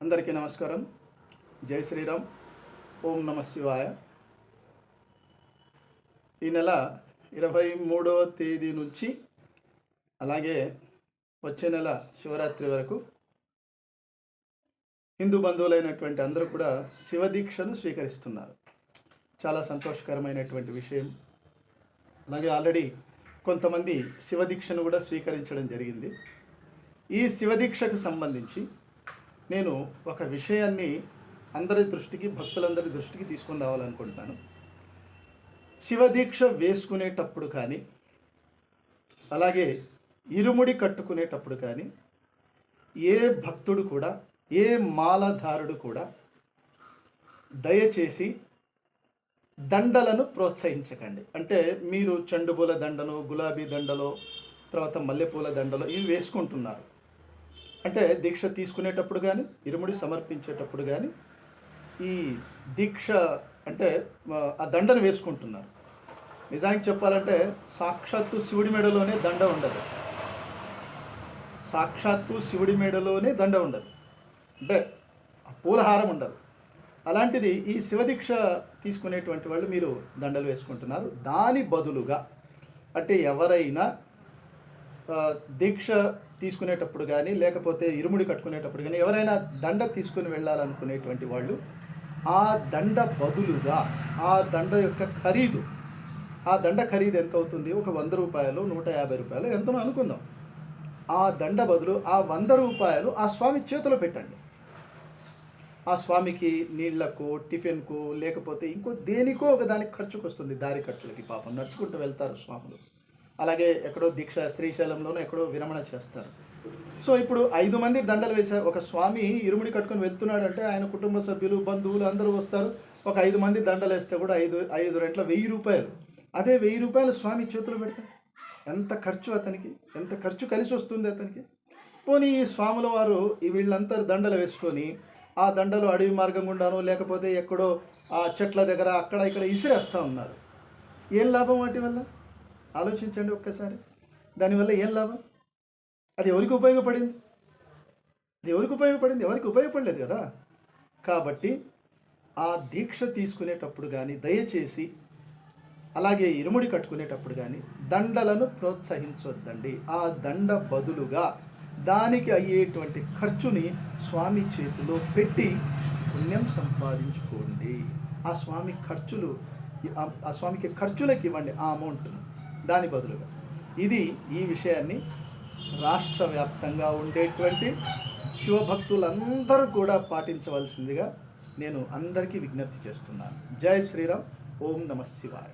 అందరికీ నమస్కారం. జై శ్రీరామ్. ఓం నమ శివాయ. ఈ నెల ఇరవై మూడవ తేదీ నుంచి అలాగే వచ్చే నెల శివరాత్రి వరకు హిందూ బంధువులైనటువంటి అందరూ కూడా శివదీక్షను స్వీకరిస్తున్నారు. చాలా సంతోషకరమైనటువంటి విషయం. అలాగే ఆల్రెడీ కొంతమంది శివదీక్షను కూడా స్వీకరించడం జరిగింది. ఈ శివదీక్షకు సంబంధించి నేను ఒక విషయాన్ని అందరి దృష్టికి భక్తులందరి దృష్టికి తీసుకొని రావాలనుకుంటున్నాను. శివదీక్ష వేసుకునేటప్పుడు కానీ అలాగే ఇరుముడి కట్టుకునేటప్పుడు కానీ ఏ భక్తుడు కూడా ఏ మాలధారుడు కూడా దయచేసి దండలను ప్రోత్సహించకండి. అంటే మీరు చెండుపూల దండను గులాబీ దండలో తర్వాత మల్లెపూల దండలో ఇవి వేసుకుంటున్నారు. అంటే దీక్ష తీసుకునేటప్పుడు కానీ ఇరుముడి సమర్పించేటప్పుడు కానీ ఈ దీక్ష అంటే ఆ, దండను వేసుకుంటున్నారు. నిజానికి చెప్పాలంటే సాక్షాత్తు శివుడి మెడలోనే దండ ఉండదు. సాక్షాత్తు శివుడి మెడలోనే దండ ఉండదు. అంటే పూలహారం ఉండదు. అలాంటిది ఈ శివదీక్ష తీసుకునేటువంటి వాళ్ళు మీరు దండలు వేసుకుంటున్నారు. దాని బదులుగా అంటే ఎవరైనా దీక్ష తీసుకునేటప్పుడు కానీ లేకపోతే ఇరుముడి కట్టుకునేటప్పుడు కానీ ఎవరైనా దండ తీసుకుని వెళ్ళాలనుకునేటువంటి వాళ్ళు ఆ దండ బదులుగా ఆ దండ యొక్క ఖరీదు ఆ దండ ఖరీదు ఎంత అవుతుంది ఒక వంద రూపాయలు నూట యాభై రూపాయలు ఎంతనో అనుకుందాం. ఆ దండ బదులు ఆ వంద రూపాయలు ఆ స్వామి చేతిలో పెట్టండి. ఆ స్వామికి నీళ్ళకు టిఫిన్కు లేకపోతే ఇంకో దేనికో ఒక దానికి ఖర్చుకు వస్తుంది దారి ఖర్చులకి పాపం నడుచుకుంటూ వెళ్తారు స్వాములు. అలాగే ఎక్కడో దీక్ష శ్రీశైలంలోనూ ఎక్కడో విరమణ చేస్తారు. సో ఇప్పుడు ఐదు మంది దండలు వేశారు. ఒక స్వామి ఇరుముడి కట్టుకొని వెళ్తున్నాడు అంటే ఆయన కుటుంబ సభ్యులు బంధువులు అందరూ వస్తారు. ఒక ఐదు మంది దండలు వేస్తే కూడా ఐదు ఐదు రెంట్ల వెయ్యి రూపాయలు. అదే వెయ్యి రూపాయలు స్వామి చేతిలో పెడతారు ఎంత ఖర్చు అతనికి? ఎంత ఖర్చు కలిసి వస్తుంది అతనికి? పోనీ ఈ స్వాముల వారు ఈ వీళ్ళంతా దండలు వేసుకొని ఆ దండలు అడవి మార్గం గుండాను లేకపోతే ఎక్కడో ఆ చెట్ల దగ్గర అక్కడ ఇక్కడ ఇసిరేస్తూ ఉన్నారు. ఏం లాభం వాటి వల్ల? ఆలోచించండి ఒక్కసారి. దానివల్ల ఏం లాభం? అది ఎవరికి ఉపయోగపడింది? అది ఎవరికి ఉపయోగపడింది? ఎవరికి ఉపయోగపడలేదు కదా. కాబట్టి ఆ దీక్ష తీసుకునేటప్పుడు కానీ దయచేసి అలాగే ఇరుముడి కట్టుకునేటప్పుడు కానీ దండలను ప్రోత్సహించొద్దండి. ఆ దండ బదులుగా దానికి అయ్యేటువంటి ఖర్చుని స్వామి చేతిలో పెట్టి పుణ్యం సంపాదించుకోండి. ఆ స్వామి ఖర్చులు ఆ- స్వామికి ఖర్చులకు ఇవ్వండి ఆ అమౌంట్ను. దాని బదులుగా. ఇది ఈ విషయాన్ని రాష్ట్ర వ్యాప్తంగా ఉండేటువంటి శివభక్తులందరూ కూడా పాటించవలసిందిగా నేను అందరికీ విజ్ఞప్తి చేస్తున్నాను. జై శ్రీరామ్. ఓం నమ శివాయ.